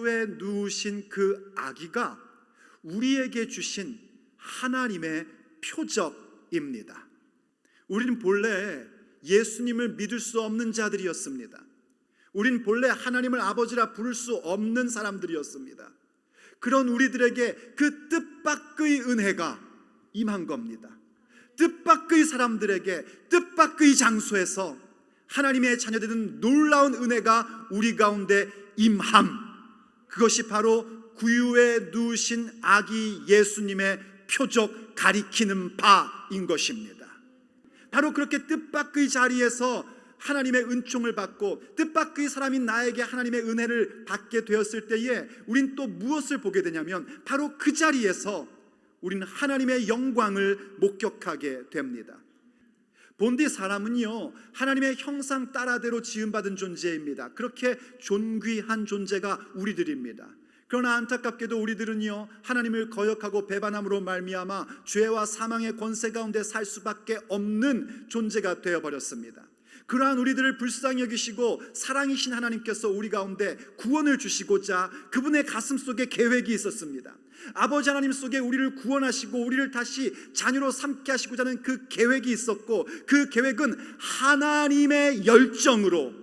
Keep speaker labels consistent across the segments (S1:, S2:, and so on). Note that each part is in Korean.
S1: 구유에 누우신 그 아기가 우리에게 주신 하나님의 표적입니다. 우리는 본래 예수님을 믿을 수 없는 자들이었습니다. 우린 본래 하나님을 아버지라 부를 수 없는 사람들이었습니다. 그런 우리들에게 그 뜻밖의 은혜가 임한 겁니다. 뜻밖의 사람들에게 뜻밖의 장소에서 하나님의 자녀되는 놀라운 은혜가 우리 가운데 임함. 그것이 바로 구유에 누우신 아기 예수님의 표적 가리키는 바인 것입니다. 바로 그렇게 뜻밖의 자리에서 하나님의 은총을 받고 뜻밖의 사람인 나에게 하나님의 은혜를 받게 되었을 때에 우린 또 무엇을 보게 되냐면 바로 그 자리에서 우리는 하나님의 영광을 목격하게 됩니다. 본디 사람은요 하나님의 형상 따라대로 지음받은 존재입니다. 그렇게 존귀한 존재가 우리들입니다. 그러나 안타깝게도 우리들은요 하나님을 거역하고 배반함으로 말미암아 죄와 사망의 권세 가운데 살 수밖에 없는 존재가 되어 버렸습니다. 그러한 우리들을 불쌍히 여기시고 사랑이신 하나님께서 우리 가운데 구원을 주시고자 그분의 가슴 속에 계획이 있었습니다. 아버지 하나님 속에 우리를 구원하시고 우리를 다시 자녀로 삼게 하시고자 하는 그 계획이 있었고 그 계획은 하나님의 열정으로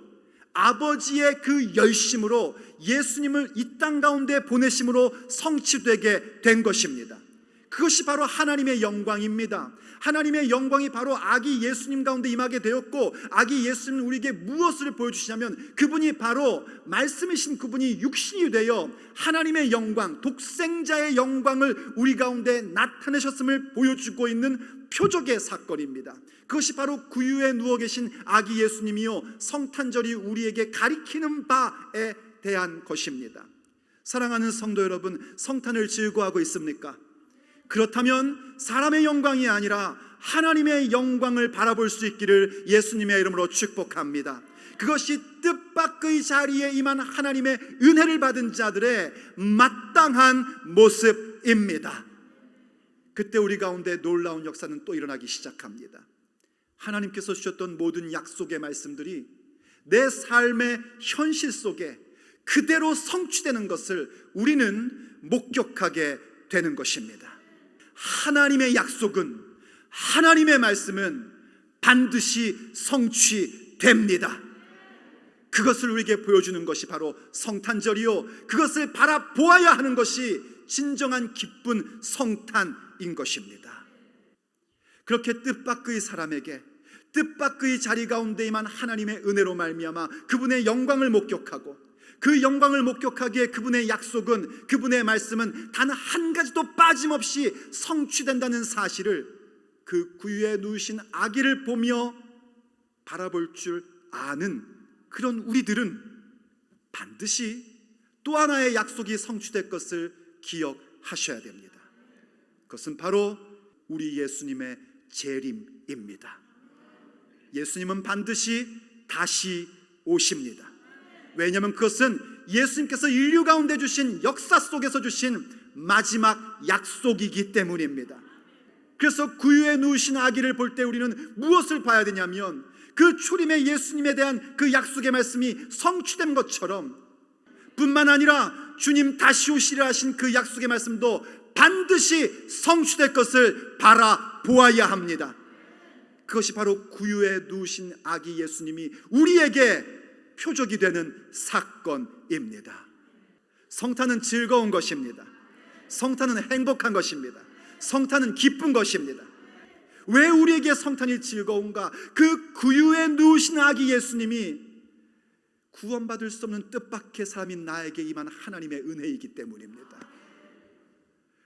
S1: 아버지의 그 열심으로 예수님을 이 땅 가운데 보내심으로 성취되게 된 것입니다. 그것이 바로 하나님의 영광입니다. 하나님의 영광이 바로 아기 예수님 가운데 임하게 되었고 아기 예수님은 우리에게 무엇을 보여주시냐면 그분이 바로 말씀이신 그분이 육신이 되어 하나님의 영광 독생자의 영광을 우리 가운데 나타내셨음을 보여주고 있는 표적의 사건입니다. 그것이 바로 구유에 누워 계신 아기 예수님이요 성탄절이 우리에게 가리키는 바에 대한 것입니다. 사랑하는 성도 여러분, 성탄을 즐거워하고 있습니까? 그렇다면 사람의 영광이 아니라 하나님의 영광을 바라볼 수 있기를 예수님의 이름으로 축복합니다. 그것이 뜻밖의 자리에 임한 하나님의 은혜를 받은 자들의 마땅한 모습입니다. 그때 우리 가운데 놀라운 역사는 또 일어나기 시작합니다. 하나님께서 주셨던 모든 약속의 말씀들이 내 삶의 현실 속에 그대로 성취되는 것을 우리는 목격하게 되는 것입니다. 하나님의 약속은 하나님의 말씀은 반드시 성취됩니다. 그것을 우리에게 보여주는 것이 바로 성탄절이요. 그것을 바라보아야 하는 것이 진정한 기쁜 성탄인 것입니다. 그렇게 뜻밖의 사람에게 뜻밖의 자리 가운데 임한 하나님의 은혜로 말미암아 그분의 영광을 목격하고 그 영광을 목격하기에 그분의 약속은 그분의 말씀은 단 한 가지도 빠짐없이 성취된다는 사실을 그 구유에 누우신 아기를 보며 바라볼 줄 아는 그런 우리들은 반드시 또 하나의 약속이 성취될 것을 기억하셔야 됩니다. 그것은 바로 우리 예수님의 재림입니다. 예수님은 반드시 다시 오십니다. 왜냐하면 그것은 예수님께서 인류 가운데 주신 역사 속에서 주신 마지막 약속이기 때문입니다. 그래서 구유에 누우신 아기를 볼 때 우리는 무엇을 봐야 되냐면 그 초림의 예수님에 대한 그 약속의 말씀이 성취된 것처럼 뿐만 아니라 주님 다시 오시려 하신 그 약속의 말씀도 반드시 성취될 것을 바라보아야 합니다. 그것이 바로 구유에 누우신 아기 예수님이 우리에게 표적이 되는 사건입니다. 성탄은 즐거운 것입니다. 성탄은 행복한 것입니다. 성탄은 기쁜 것입니다. 왜 우리에게 성탄이 즐거운가? 그 구유에 누우신 아기 예수님이 구원받을 수 없는 뜻밖의 사람인 나에게 임한 하나님의 은혜이기 때문입니다.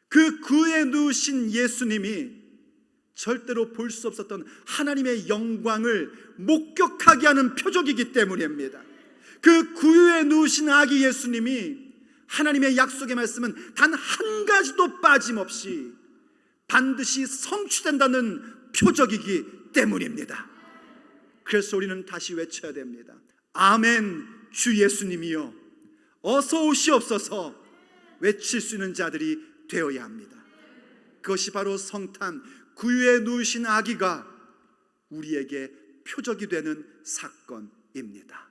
S1: 그 구유에 누우신 예수님이 절대로 볼 수 없었던 하나님의 영광을 목격하게 하는 표적이기 때문입니다. 그 구유에 누우신 아기 예수님이 하나님의 약속의 말씀은 단 한 가지도 빠짐없이 반드시 성취된다는 표적이기 때문입니다. 그래서 우리는 다시 외쳐야 됩니다. 아멘, 주 예수님이요. 어서 오시옵소서 외칠 수 있는 자들이 되어야 합니다. 그것이 바로 성탄, 구유에 누우신 아기가 우리에게 표적이 되는 사건입니다.